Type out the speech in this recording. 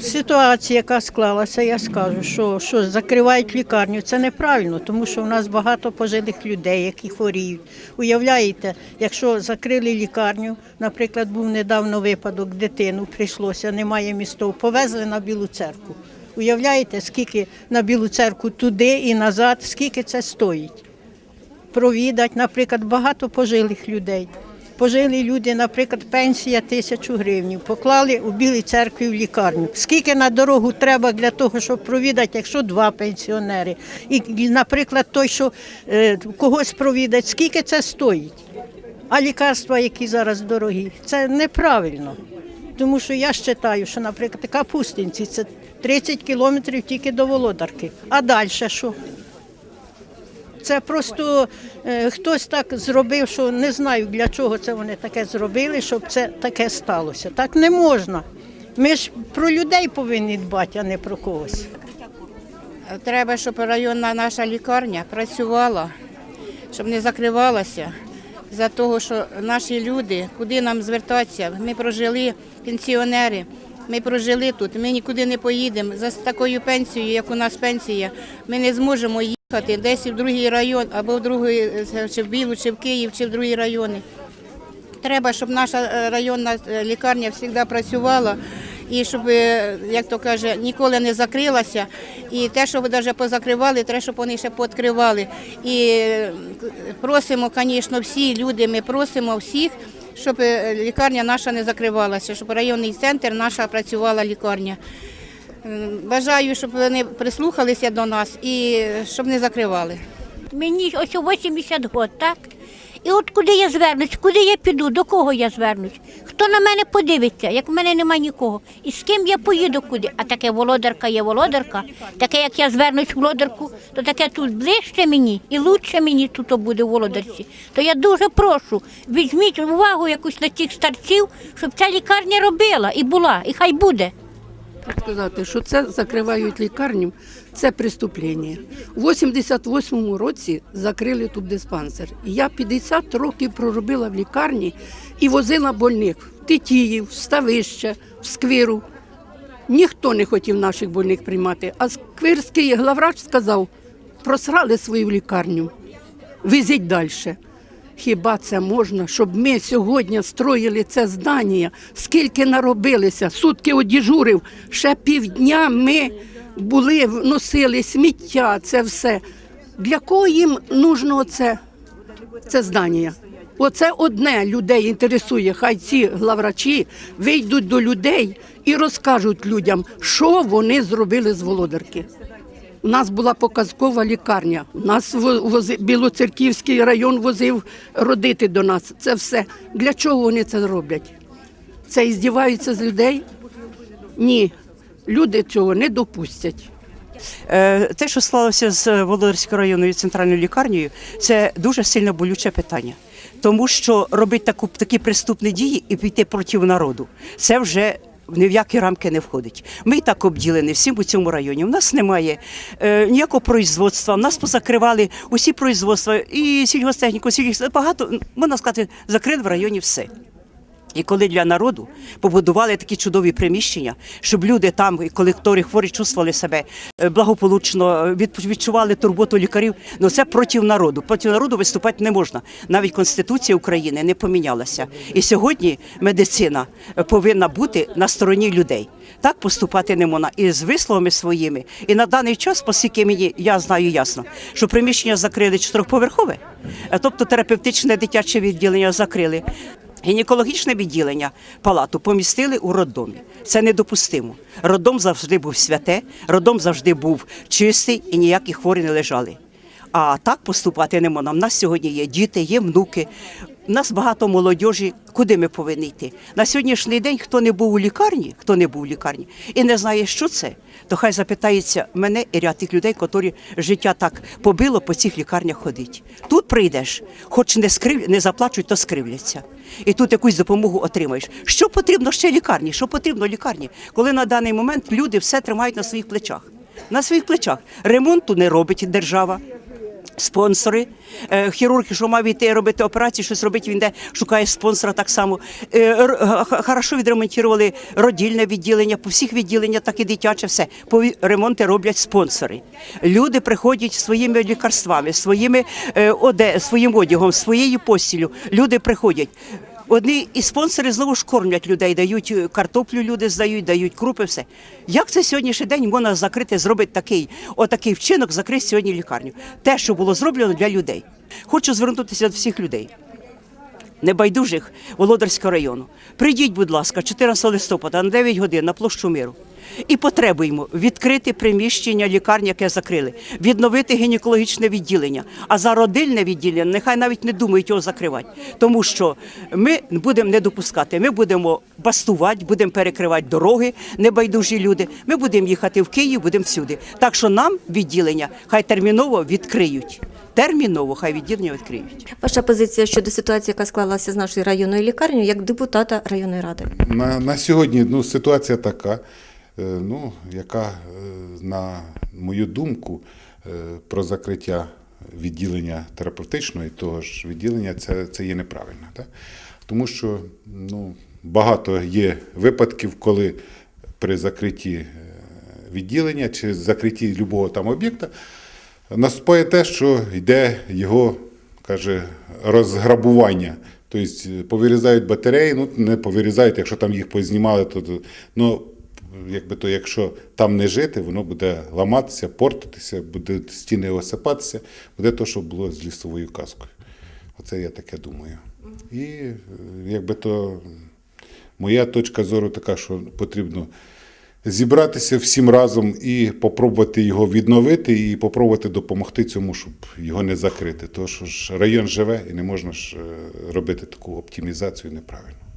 ситуації, яка склалася, я скажу, що, що закривають лікарню, це неправильно, тому що в нас багато пожилих людей, які хворіють. Уявляєте, якщо закрили лікарню, наприклад, був недавно випадок, дитину прийшлося, немає містов, повезли на Білу церкву. Уявляєте, скільки на Білу церкву туди і назад, скільки це стоїть? провідать, наприклад, багато пожилих людей. Пожилі люди, наприклад, пенсія тисячу гривень, поклали у Білій церкві в лікарню. Скільки на дорогу треба для того, щоб провідати, якщо два пенсіонери? І, наприклад, той, що е, когось провідать, скільки це стоїть? А лікарства, які зараз дорогі, це неправильно. Тому що я вважаю, що, наприклад, капустинці це 30 кілометрів тільки до Володарки. А далі що? Це просто е, хтось так зробив, що не знаю для чого це вони таке зробили, щоб це таке сталося. Так не можна. Ми ж про людей повинні дбати, а не про когось. Треба, щоб районна наша лікарня працювала, щоб не закривалася. За того, що наші люди, куди нам звертатися, ми прожили пенсіонери, ми прожили тут, ми нікуди не поїдемо. За такою пенсією, як у нас пенсія, ми не зможемо їхати десь в другий район, або в другий, е, чи в Білу, чи в Київ, чи в другі райони. Треба, щоб наша е, районна е, лікарня завжди працювала і щоб, е, як то каже, ніколи не закрилася. І те, що ви навіть позакривали, треба, щоб вони ще пооткривали. І е, просимо, звісно, всі люди, ми просимо всіх, щоб е, лікарня наша не закривалася, щоб районний центр наша працювала лікарня. Бажаю, щоб вони прислухалися до нас і е, щоб не закривали. Мені ось 80 років, так? І от куди я звернусь, куди я піду, до кого я звернусь? Хто на мене подивиться, як в мене немає нікого? І з ким я поїду куди? А таке володарка є володарка. Таке, як я звернусь в володарку, то таке тут ближче мені і лучше мені тут буде в володарці. То я дуже прошу, візьміть увагу якусь на цих старців, щоб ця лікарня робила і була, і хай буде. сказати, що це закривають лікарню, це преступлення. У 88-му році закрили тут диспансер. Я 50 років проробила в лікарні і возила больних Тетіїв, в Сквиру. Ніхто не хотів наших больних приймати. А сквирський главврач сказав, просрали свою лікарню, везіть далі. Хіба це можна, щоб ми сьогодні строїли це здання? Скільки наробилися? Сутки одіжурив, ще півдня ми були, носили сміття, це все. Для кого їм нужно це, це здання? Оце одне людей інтересує. Хай ці главрачі вийдуть до людей і розкажуть людям, що вони зробили з володарки. У нас була показкова лікарня. У Нас во- вози, Білоцерківський район возив родити до нас. Це все. Для чого вони це роблять? Це і здіваються з людей? Ні. Люди цього не допустять. Е, Те, що склалося з Володарською районною центральною лікарнею, це дуже сильно болюче питання. Тому що робити таку, такі преступні дії і піти проти народу, це вже ні в які рамки не входить. Ми і так обділені всім у цьому районі. У нас немає е, ніякого производства. У нас позакривали усі производства і сільгостехніку, сільгостехніку, багато можна сказати, закрили в районі все. І коли для народу побудували такі чудові приміщення, щоб люди там, коли хворі хворі чувствували себе е, благополучно, е, відчували турботу лікарів, ну це проти народу. Проти народу виступати не можна. Навіть Конституція України не помінялася. І сьогодні медицина е, повинна бути на стороні людей. Так поступати не можна. І з висловами своїми. І на даний час, оскільки мені я знаю ясно, що приміщення закрили чотирьохповерхове, тобто терапевтичне дитяче відділення закрили. Гінекологічне відділення палату помістили у роддомі. Це недопустимо. Роддом завжди був святе, роддом завжди був чистий і ніякі хворі не лежали. А так поступати не можна. У нас сьогодні є діти, є внуки. У нас багато молодіжі. Куди ми повинні йти? На сьогоднішній день, хто не був у лікарні, хто не був у лікарні і не знає, що це, то хай запитається мене і ряд тих людей, які життя так побило по цих лікарнях ходить. Тут прийдеш, хоч не скрив, не заплачуть, то скривляться. І тут якусь допомогу отримаєш. Що потрібно ще лікарні? Що потрібно лікарні? Коли на даний момент люди все тримають на своїх плечах. На своїх плечах ремонту не робить держава. Спонсори, Е, хірург, що мав йти робити операцію, щось робити, він йде, шукає спонсора так само. Е, Хорошо відремонтували родільне відділення, по всіх відділеннях, так і дитяче, все. Ремонти роблять спонсори. Люди приходять своїми лікарствами, своїми, е, оде, своїм одягом, своєю постілю. Люди приходять. Одні і спонсори знову ж кормлять людей, дають е, картоплю, люди здають, дають крупи, все. Як це сьогоднішній день можна закрити, зробити такий, отакий вчинок, закрити сьогодні лікарню? Те, що було зроблено для людей. Хочу звернутися до всіх людей. Небайдужих Володарського району. Прийдіть, будь ласка, 14 листопада на 9 годин на площу миру. І потребуємо відкрити приміщення лікарні, яке закрили, відновити гінекологічне відділення. А за родильне відділення нехай навіть не думають його закривати, тому що ми будемо не допускати. Ми будемо бастувати, будемо перекривати дороги, небайдужі люди. Ми будемо їхати в Київ, будемо всюди. Так що нам відділення хай терміново відкриють. Терміново хай відділення відкриють. Ваша позиція щодо ситуації, яка склалася з нашою районною лікарнею, як депутата районної ради? На, на сьогодні ну, ситуація така, е, ну, яка, е, на мою думку, е, про закриття відділення терапевтичного і того ж відділення це, це є неправильно. Так? Тому що ну, багато є випадків, коли при закритті відділення чи закритті любого там об'єкта наступає те, що йде його каже, розграбування. Тобто повирізають батареї, ну не повирізають, якщо там їх познімали, то, ну, якби то, якщо там не жити, воно буде ламатися, портитися, буде стіни осипатися, буде то, що було з лісовою казкою. Оце я таке думаю. І е, якби то моя точка зору така, що потрібно зібратися всім разом і попробувати його відновити, і попробувати допомогти цьому, щоб його не закрити. Тому що ж район живе і не можна ж е, робити таку оптимізацію неправильно.